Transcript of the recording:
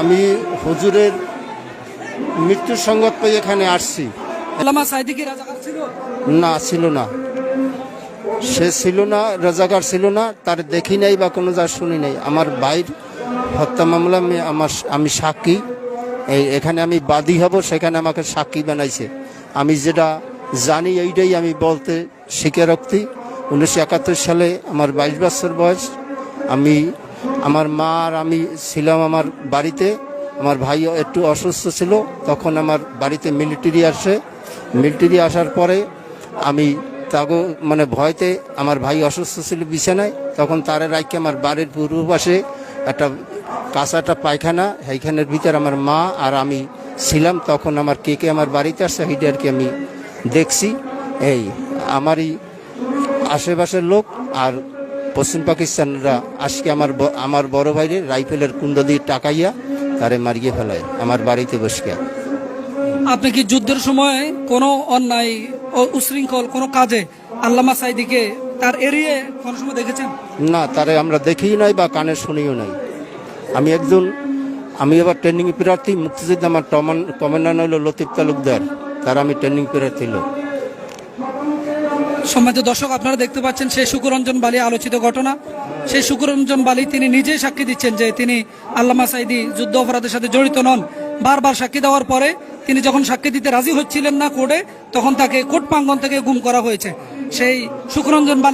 আমি হুজুরের মৃত্যুর সংবাদ পেয়ে এখানে আসছি। না ছিল না। সে ছিল না রাজাকার ছিল না তার দেখি নাই বা কোনো যা শুনি নাই। আমার ভাইয়ের হত্যা মামলা আমি আমার আমি সাক্ষী। এই এখানে আমি বাদী হব সেখানে আমাকে সাক্ষী বানাইছে। আমি যেটা জানি এইটাই আমি বলতে শিখে রাখতি উনিশশো একাত্তর সালে আমার বাইশ বছর বয়স। আমি আমার মা আর আমি ছিলাম আমার বাড়িতে। আমার ভাইও একটু অসুস্থ ছিল, তখন আমার বাড়িতে মিলিটারি আসে। মিলিটারি আসার পরে আমি তাগো মানে ভয়তে আমার ভাই অসুস্থ ছিল বিছানায়, তখন তারে রাখকে আমার বাড়ির পূর্ব পাশে একটা কাঁচা একটা পায়খানা, সেইখানের ভিতর আমার মা আর আমি ছিলাম। তখন আমার কে কে আমার বাড়িতে আসছে সেইটা আর কি আমি দেখছি। এই, আমারই আশেপাশের লোক আর পশ্চিম পাকিস্তানরা আজকে আমার আমার বড় ভাইরে রাইফেলের কুণ্ড দিয়ে টাকাইয়া তারে মারিয়ে ফেলায় আমার বাড়িতে বসকে আপনি কি যুদ্ধের সময় কোনো অন্যায় ও উশৃঙ্খল কোনো কাজে আল্লামা সাইদিকে তার এরিয়ে কোনো সময় দেখেছেন? না তারে আমরা দেখিও নাই বা কানে শুনিও নাই। আমি একজন আমি এবার ট্রেনিং প্রার্থী মুক্তিযোদ্ধা আমার কমান্ডার হইল লতিফ তালুকদার। তার আমি ট্রেনিং প্রার্থী লোক। সম্মানিত দর্শক, আপনারা দেখতে পাচ্ছেন সেই শুকুরঞ্জন বালি আলোচিত ঘটনা। সেই শুকুরঞ্জন বালি তিনি নিজেই সাক্ষী দিচ্ছেন যে তিনি আল্লামা সাইদি যুদ্ধ অপরাধের সাথে জড়িত নন। বারবার সাক্ষী দেওয়ার পরে তিনি যখন সাক্ষী দিতে রাজি হচ্ছিলেন না কোর্টে, তখন তাকে কোর্ট প্রাঙ্গন থেকে গুম করা হয়েছে। সেই শুকুরঞ্জন বালি